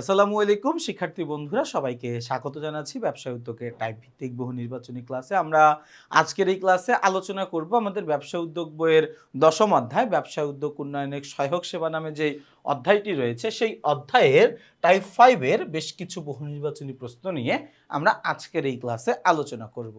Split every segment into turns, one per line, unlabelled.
আসসালামু আলাইকুম, শিক্ষার্থী বন্ধুরা, সবাইকে স্বাগত জানাচ্ছি ব্যবসায় উদ্যোগের টাইপ ভিত্তিক বহু নির্বাচনী ক্লাসে। আমরা আজকের এই ক্লাসে আলোচনা করব আমাদের ব্যবসা উদ্যোগ বইয়ের দশম অধ্যায়, ব্যবসা উদ্যোগ উন্নয়নের সহায়ক সেবা নামে যে অধ্যায়টি রয়েছে, সেই অধ্যায়ের টাইপ ফাইভের বেশ কিছু বহু নির্বাচনী প্রশ্ন নিয়ে আমরা আজকের এই ক্লাসে আলোচনা করব।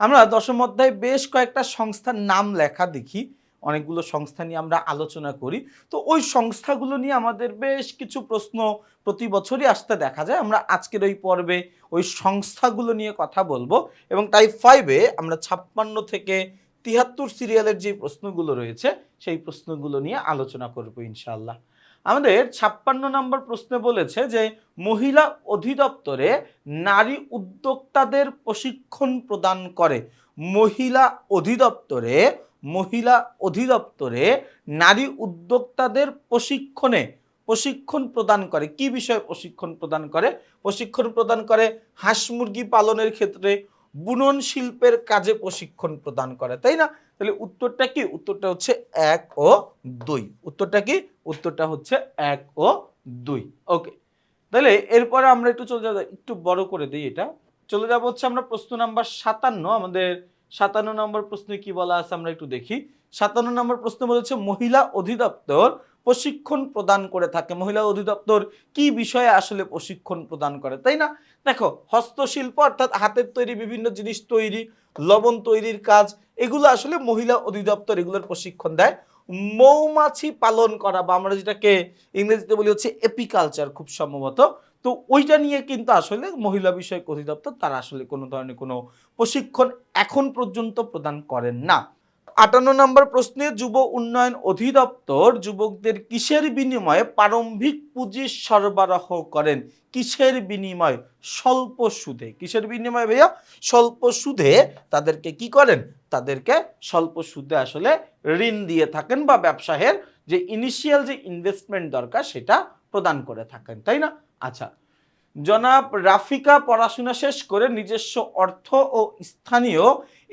আমরা দশম অধ্যায়ে বেশ কয়েকটা সংস্থার নাম লেখা দেখি। অনেকগুলো সংস্থা নিয়ে আমরা আলোচনা করি। তো ওই সংস্থাগুলো নিয়ে আমাদের বেশ কিছু প্রশ্ন প্রতি বছরই আসতে দেখা যায়। আমরা আজকের ওই পর্বে ওই সংস্থাগুলো নিয়ে কথা বলব এবং টাইপ ফাইভে আমরা ছাপ্পান্ন থেকে তিয়াত্তর সিরিয়ালের যে প্রশ্নগুলো রয়েছে, সেই প্রশ্নগুলো নিয়ে আলোচনা করব ইনশাল্লাহ আমাদের ছাপ্পান্ন নম্বর প্রশ্নে বলেছে যে, মহিলা অধিদপ্তরে নারী উদ্যোক্তাদের প্রশিক্ষণ প্রদান করে। মহিলা অধিদপ্তরে মহিলা অধিদপ্তরে নারী উদ্যোক্তাদের প্রশিক্ষণে প্রশিক্ষণ প্রদান করে। কি বিষয়ে প্রশিক্ষণ প্রদান করে? প্রশিক্ষণ প্রদান করে হাঁস মুরগি পালনের ক্ষেত্রে বুনন শিল্পের কাজে প্রশিক্ষণ প্রদান করে, তাই না? তাহলে উত্তরটা কি? উত্তরটা হচ্ছে এক ও দুই। উত্তরটা কি? উত্তরটা হচ্ছে এক ও দুই। ওকে তাহলে এরপরে আমরা একটু চলে যাব, একটু বড় করে দিই এটা। চলে যাব হচ্ছে আমরা প্রশ্ন নাম্বার সাতান্ন, আমাদের সাতান্ন নম্বর প্রশ্নে কি বলা আছে আমরা একটু দেখি। সাতান্ন নম্বর প্রশ্ন বলেছে, মহিলা অধিদপ্তর প্রশিক্ষণ প্রদান করে থাকে। মহিলা অধিদপ্তর কি বিষয়ে আসলে প্রশিক্ষণ প্রদান করে? তাই না? দেখো, হস্তশিল্প অর্থাৎ হাতের তৈরি বিভিন্ন জিনিস তৈরি, লবণ তৈরির কাজ, এগুলো আসলে মহিলা অধিদপ্তর এগুলোর প্রশিক্ষণ দেয়। মৌমাছি পালন করা বা আমরা যেটাকে ইংরেজিতে বলি হচ্ছে এপিকালচার খুব সম্ভবত। তো ওইটা নিয়ে কিন্তু আসলে মহিলা বিষয়ক অধিদপ্তর তারা আসলে কোনো ধরনের কোনো প্রশিক্ষণ এখন পর্যন্ত প্রদান করেন না। আটান্ন নম্বর প্রশ্নে যুব উন্নয়ন অধিদপ্তর যুবকদের কিসের বিনিময়ে প্রারম্ভিক পুঁজি সরবরাহ করেন? কিসের বিনিময়ে? স্বল্প সুদে। কিসের বিনিময়ে ভাইয়া? স্বল্প সুদে তাদেরকে কি করেন? তাদেরকে স্বল্প সুদে আসলে ঋণ দিয়ে থাকেন বা ব্যবসায়ের যে ইনিশিয়াল যে ইনভেস্টমেন্ট দরকার সেটা প্রদান করে থাকেন, তাই না? আচ্ছা জনাব রাফিকা পড়াশোনা শেষ করে নিজস্ব অর্থ ও স্থানীয়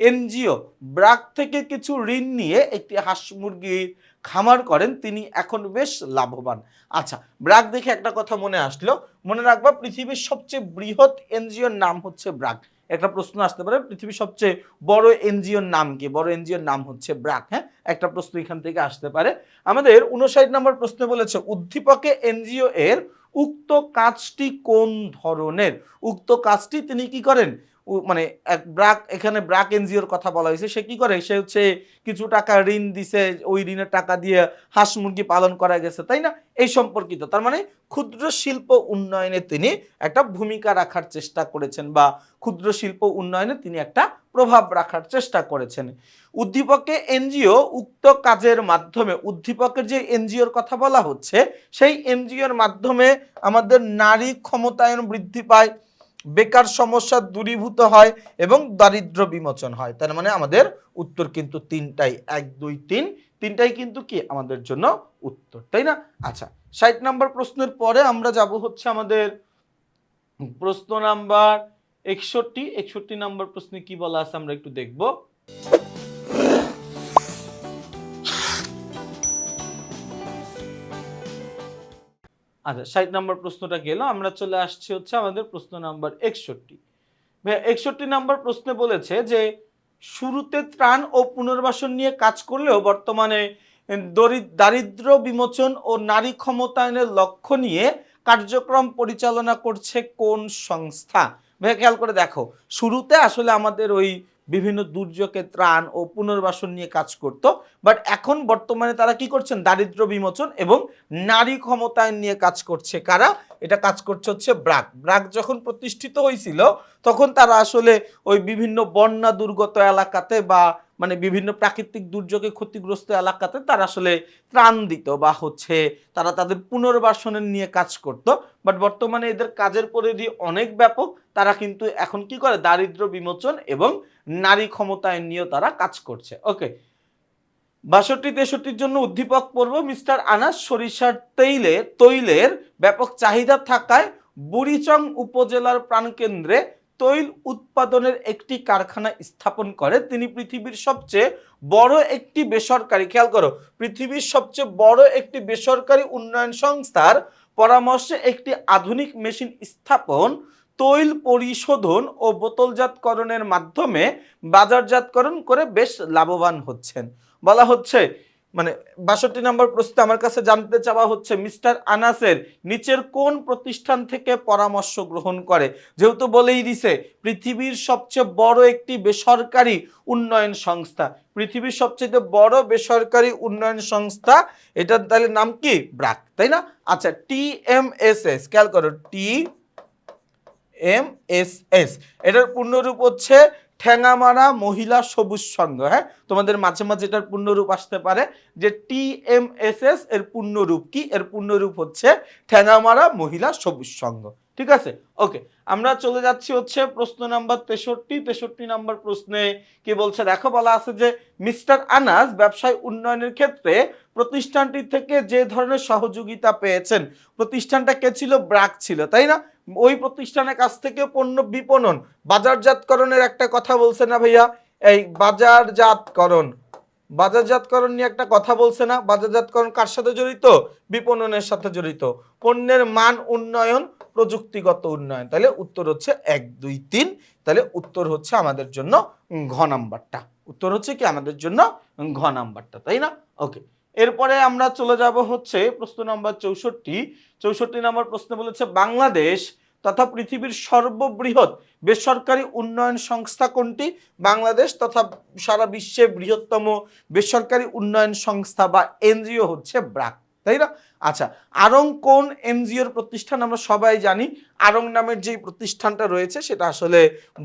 এনজিও ব্রাক থেকে কিছু ঋণ নিয়ে একটি হাঁস মুরগির খামার করেন, তিনি এখন বেশ লাভবান। আচ্ছা ব্রাক দেখে একটা কথা মনে আসলো। মনে রাখবা পৃথিবীর সবচেয়ে বৃহৎ এনজিওর নাম হচ্ছে ব্রাক। একটা প্রশ্ন আসতে পারে, পৃথিবীর সবচেয়ে বড় এনজিওর নাম কি? বড় এনজিওর নাম হচ্ছে ব্রাক হ্যাঁ? একটা প্রশ্ন এখান থেকে আসতে পারে। আমাদের উনষাট নম্বর প্রশ্নে বলেছে, উদ্দীপকে এনজিও এর উক্ত কাজটি কোন ধরনের? উক্ত কাজটি তিনি কি করেন? মানে এক ব্রাক, এখানে ব্রাক এনজিওর কথা বলা হয়েছে। সে কি করে? সে হচ্ছে কিছু টাকা ঋণ দিছে, ওই ঋণের টাকা দিয়ে হাঁস মুরগি পালন করা গেছে, তাই না? এই সম্পর্কিত। তার মানে ক্ষুদ্র শিল্প উন্নয়নে তিনি একটা ভূমিকা রাখার চেষ্টা করেছেন বা ক্ষুদ্র শিল্প উন্নয়নে তিনি একটা প্রভাব রাখার চেষ্টা করেছেন। উদ্দীপকে এনজিও উক্ত কাজের মাধ্যমে, উদ্দীপকের যে এনজিওর কথা বলা হচ্ছে, সেই এনজিওর মাধ্যমে আমাদের নারী ক্ষমতায়ন বৃদ্ধি পায় বেকার সমস্যা দূরীভূত হয় এবং দারিদ্র বিমোচন হয়। তার মানে আমাদের উত্তর কিন্তু তিনটাই, এক, দুই, তিন। তিনটাই কিন্তু কি? আমাদের জন্য উত্তর, তাই না? আচ্ছা ষাট নাম্বার প্রশ্নের পরে আমরা যাব হচ্ছে আমাদের প্রশ্ন নাম্বার একষট্টি। একষট্টি নাম্বার প্রশ্নে কি বলা আছে আমরা একটু দেখব। আচ্ছা ষাট নম্বর প্রশ্নটা গেল, আমরা চলে আসছি হচ্ছে আমাদের প্রশ্ন নাম্বার একষট্টি। একষট্টি নাম্বার প্রশ্নে বলেছে যে, শুরুতে ত্রাণ ও পুনর্বাসন নিয়ে কাজ করলেও বর্তমানে দরি- দারিদ্র বিমোচন ও নারী ক্ষমতায়নের লক্ষ্য নিয়ে কার্যক্রম পরিচালনা করছে কোন সংস্থা? ভাইয়া, খেয়াল করে দেখো, শুরুতে আসলে আমাদের ওই বিভিন্ন দুর্যোগে ত্রাণ ও পুনর্বাসন নিয়ে কাজ করত। বাট এখন বর্তমানে তারা কি করছেন? দারিদ্র বিমোচন এবং নারী ক্ষমতায়ন নিয়ে কাজ করছে। কারা? এটা কাজ করছে হচ্ছে ব্রাক। ব্রাক যখন প্রতিষ্ঠিত হয়েছিল তখন তারা আসলে ওই বিভিন্ন বন্যা দুর্গত এলাকাতে বা মানে বিভিন্ন প্রাকৃতিক দুর্যোগে ক্ষতিগ্রস্ত এলাকাতে তারা আসলে ত্রাণ দিত বা হচ্ছে তারা তাদের পুনর্বাসনের নিয়ে কাজ করত। বাট বর্তমানে এদের কাজের পরিধি অনেক ব্যাপক। তারা কিন্তু এখন কি করে? দারিদ্র বিমোচন এবং নারী ক্ষমতায়ন নিয়েও তারা কাজ করছে। ওকে বাষট্টি, তেষট্টির জন্য উদ্দীপক পর্ব মিস্টার আনাস সরিষার তৈলে, তৈলের ব্যাপক চাহিদা থাকায় বুড়িচং উপজেলার প্রাণকেন্দ্রে তৈল উৎপাদনের একটি কারখানা স্থাপন করে। তিনি পৃথিবীর সবচেয়ে বড় একটি বেসরকারি, খেয়াল করো, পৃথিবীর সবচেয়ে বড় একটি বেসরকারি উন্নয়ন সংস্থার পরামর্শে একটি আধুনিক মেশিন স্থাপন, তৈল পরিশোধন ও বোতলজাতকরণের মাধ্যমে বাজারজাতকরণ করে বেশ লাভবান হচ্ছেন। বলা হচ্ছে মানে বাষট্টি নম্বর প্রশ্নে আমার কাছে জানতে চাওয়া হচ্ছে, মিস্টার আনাসের নিচের কোন প্রতিষ্ঠান থেকে পরামর্শ গ্রহণ করে? যেহেতু বলেই দিছে, পৃথিবীর সবচেয়ে বড় একটি বেসরকারি উন্নয়ন সংস্থা। পৃথিবীর সবচেয়ে বড় বেসরকারি উন্নয়ন সংস্থা, এটার তাহলে নাম কি? ব্রাক, তাই না? আচ্ছা টি এম এস এস, খেয়াল করো, টি এম এস এস। এটার পূর্ণরূপ হচ্ছে ঠ্যাঙামারা মহিলা সবুজ সংঘ হ্যাঁ? তোমাদের মাঝে মাঝে এটার পূর্ণরূপ আসতে পারে যে টি এম এস এস এর পূর্ণরূপ কি? এর পূর্ণরূপ হচ্ছে ঠ্যাঙামারা মহিলা সবুজ সংঘ। ঠিক আছে? ওকে, আমরা চলে যাচ্ছি হচ্ছে প্রশ্ন নাম্বার তেষট্টি। তেষট্টি নাম্বার প্রশ্নে কি বলছে? দেখো, বলা আছে যে মিস্টার আনাস ব্যবসায় উন্নয়নের ক্ষেত্রে প্রতিষ্ঠানটি থেকে যে ধরনের সহযোগিতা পেয়েছেন, প্রতিষ্ঠানটা কে ছিল? ব্রাক ছিল, তাই না? ওই প্রতিষ্ঠানের কাছ থেকে পণ্য বিপণন, বাজারজাতকরণের একটা কথা বলছে না ভাইয়া? এই বাজারজাতকরণ। বাজারজাতকরণ নিয়ে একটা কথা বলছে না? বাজারজাতকরণ কার সাথে জড়িত? বিপণনের সাথে জড়িত। পণ্যের মান উন্নয়ন, প্রযুক্তিগত উন্নয়ন। তাহলে উত্তর হচ্ছে এক, দুই, তিন। তাহলে উত্তর হচ্ছে আমাদের জন্য ঘ নাম্বারটা। উত্তর হচ্ছে কি? আমাদের জন্য ঘ নাম্বারটা, তাই না? ওকে। এরপরে আমরা চলে যাব হচ্ছে প্রশ্ন নাম্বার চৌষট্টি। চৌষট্টি নম্বর প্রশ্ন বলেছে বাংলাদেশ তথা পৃথিবীর সর্ববৃহৎ বেসরকারি উন্নয়ন সংস্থা কোনটি? বাংলাদেশ তথা সারা বিশ্বে বৃহত্তম বেসরকারি উন্নয়ন সংস্থা বা এনজিও হচ্ছে ব্রাক, তাই না? আচ্ছা আরং কোন এনজিওর প্রতিষ্ঠান আমরা সবাই জানি। আরং নামের যে প্রতিষ্ঠানটা রয়েছে সেটা আসলে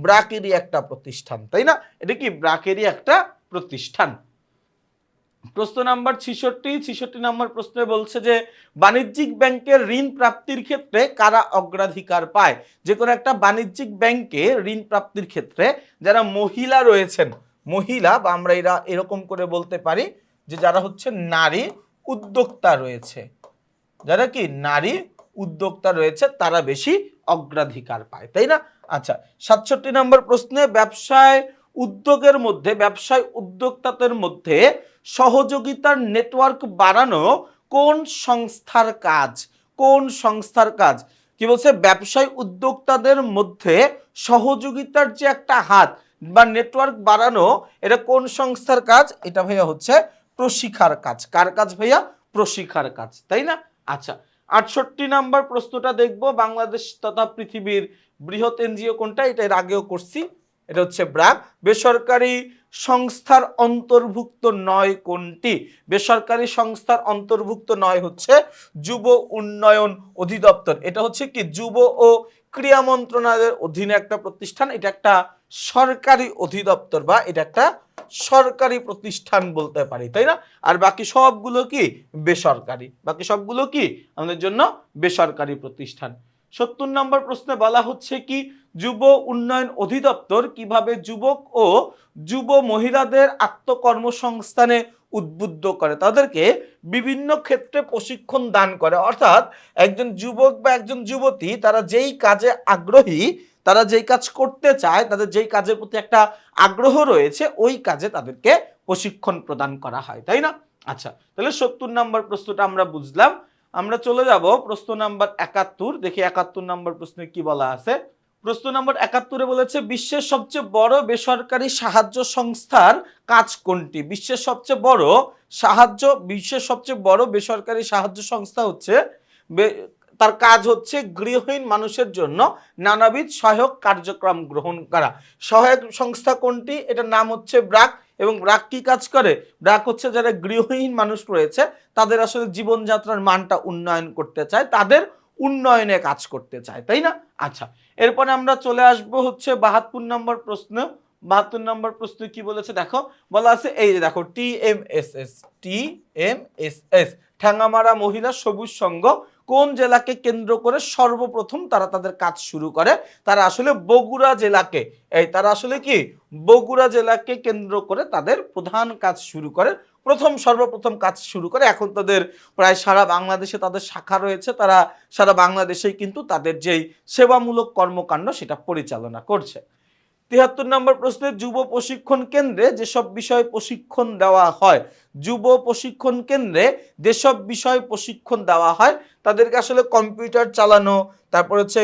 ব্রাকেরই একটা প্রতিষ্ঠান, তাই না? এটা কি ব্রাকেরই একটা প্রতিষ্ঠান? প্রশ্ন নাম্বার ছিষট্টি ছিষট্টি নাম্বার প্রশ্নে বলছে যে, বাণিজ্যিক ব্যাংকের ঋণ প্রাপ্তির ক্ষেত্রে কারা অগ্রাধিকার পায়? যে কোনো একটা বাণিজ্যিক ব্যাংকে ঋণ প্রাপ্তির ক্ষেত্রে যারা মহিলা রয়েছেন, মহিলা বা আমরা এরা এরকম করে বলতে পারি যে যারা হচ্ছে নারী উদ্যোক্তা রয়েছে। যারা কি? নারী উদ্যোক্তা রয়েছে, তারা বেশি অগ্রাধিকার পায়, তাই না? আচ্ছা সাতষট্টি নম্বর প্রশ্নে ব্যবসায় উদ্যোগের মধ্যে, ব্যবসায় উদ্যোক্তাদের মধ্যে সহযোগিতার নেটওয়ার্ক বাড়ানো কোন সংস্থার কাজ? কোন সংস্থার কাজ? কি বলছে? ব্যবসায় উদ্যোক্তাদের মধ্যে সহযোগিতার যে একটা হাত বা নেটওয়ার্ক বাড়ানো, এটা কোন সংস্থার কাজ? এটা ভাইয়া হচ্ছে প্রশিক্ষার কাজ। কার কাজ ভাইয়া? প্রশিক্ষার কাজ, তাই না? আচ্ছা আটষট্টি নাম্বার প্রশ্নটা দেখব। বাংলাদেশ তথা পৃথিবীর বৃহৎ এনজিও কোনটা? এটা এর আগেও করছি। এটা হচ্ছে ব্রাক বেসরকারি সংস্থার অন্তর্ভুক্ত নয় কোনটি? বেসরকারি সংস্থার অন্তর্ভুক্ত নয় হচ্ছে যুব উন্নয়ন অধিদপ্তর। এটা হচ্ছে কি? যুব ও ক্রীড়া মন্ত্রণালয়ের অধীনে একটা প্রতিষ্ঠান। এটা একটা সরকারি অধিদপ্তর বা এটা একটা সরকারি প্রতিষ্ঠান বলতে পারি, তাই না? আর বাকি সবগুলো কি? বেসরকারি। বাকি সবগুলো কি? আমাদের জন্য বেসরকারি প্রতিষ্ঠান। সত্তর নম্বর প্রশ্নে বলা হচ্ছে কি? যুব উন্নয়ন অধিদপ্তর কীভাবে যুবক ও যুব মহিলাদের আত্মকর্মসংস্থানে উদ্বুদ্ধ করে, তাদেরকে বিভিন্ন ক্ষেত্রে প্রশিক্ষণ দান করে। অর্থাৎ একজন যুবক বা একজন যুবতী, তারা যেই কাজে আগ্রহী, তারা যেই কাজ করতে চায়, তাদের যেই কাজের প্রতি একটা আগ্রহ রয়েছে, ওই কাজে তাদেরকে প্রশিক্ষণ প্রদান করা হয়, তাই না? আচ্ছা তাহলে সত্তর নম্বর প্রশ্নটা আমরা বুঝলাম। আমরা চলে যাব প্রশ্ন নাম্বার একাত্তর। দেখি একাত্তর নম্বর প্রশ্নে কি বলা আছে। প্রশ্ন নম্বর একাত্তরে বলেছে, বিশ্বের সবচেয়ে বড় বেসরকারি সাহায্য সংস্থার কাজ কোনটি? বিশ্বের সবচেয়ে বড় সাহায্য, বিশ্বের সবচেয়ে বড় বেসরকারি সাহায্য সংস্থা হচ্ছে তার কাজ হচ্ছে গৃহহীন মানুষের জন্য নানাবিধ সহায়ক কার্যক্রম গ্রহণ করা। সহায়ক সংস্থা কোনটি? এটার নাম হচ্ছে ব্রাক। এবং ব্রাক কি কাজ করে? ব্রাক হচ্ছে যারা গৃহহীন মানুষ রয়েছে, তাদের আসলে জীবনযাত্রার মানটা উন্নয়ন করতে চায়। তাদের উন্নয়নে কাজ করতে চায়, তাই না? আচ্ছা এরপরে আমরা চলে আসব হচ্ছে বাহাত্তর নম্বর প্রশ্ন। বাহাত্তর নম্বর প্রশ্ন কি বলেছে? দেখো, বলা আছে, এই যে দেখো T M S S T M S S Thengamara Mohila Sabuj Sangha কোন জেলাকে কেন্দ্র করে সর্বপ্রথম তারা তাদের কাজ শুরু করে? তারা আসলে বগুড়া জেলাকে, এই তারা আসলে কি? বগুড়া জেলাকে কেন্দ্র করে তাদের প্রধান কাজ শুরু করে। প্রথম, সর্বপ্রথম কাজ শুরু করে। এখন তাদের প্রায় সারা বাংলাদেশে তাদের শাখা রয়েছে। তারা সারা বাংলাদেশেই কিন্তু তাদের যেই সেবামূলক কর্মকাণ্ড সেটা পরিচালনা করছে। তিয়াত্তর নম্বর প্রশ্নে যুব প্রশিক্ষণ কেন্দ্রে যেসব বিষয় প্রশিক্ষণ দেওয়া হয়, যুব প্রশিক্ষণ কেন্দ্রে যেসব বিষয় প্রশিক্ষণ দেওয়া হয়, তাদেরকে আসলে কম্পিউটার চালানো, তারপর হচ্ছে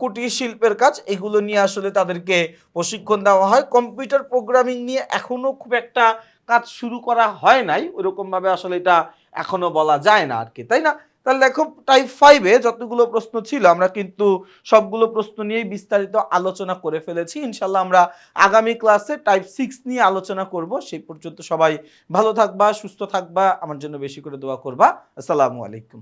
কুটির শিল্পের কাজ, এগুলো নিয়ে আসলে তাদেরকে প্রশিক্ষণ দেওয়া হয়। কম্পিউটার প্রোগ্রামিং নিয়ে এখনও খুব একটা কাজ শুরু করা হয় নাই, ওরকমভাবে আসলে এটা এখনও বলা যায় না আর কি, তাই না? তাহলে দেখো টাইপ ফাইভে যতগুলো প্রশ্ন ছিল, আমরা কিন্তু সবগুলো প্রশ্ন নিয়েই বিস্তারিত আলোচনা করে ফেলেছি। ইনশাল্লাহ আমরা আগামী ক্লাসে টাইপ সিক্স নিয়ে আলোচনা করব। সেই পর্যন্ত সবাই ভালো থাকবা, সুস্থ থাকবা, আমার জন্য বেশি করে দোয়া করবা। আসসালামু আলাইকুম।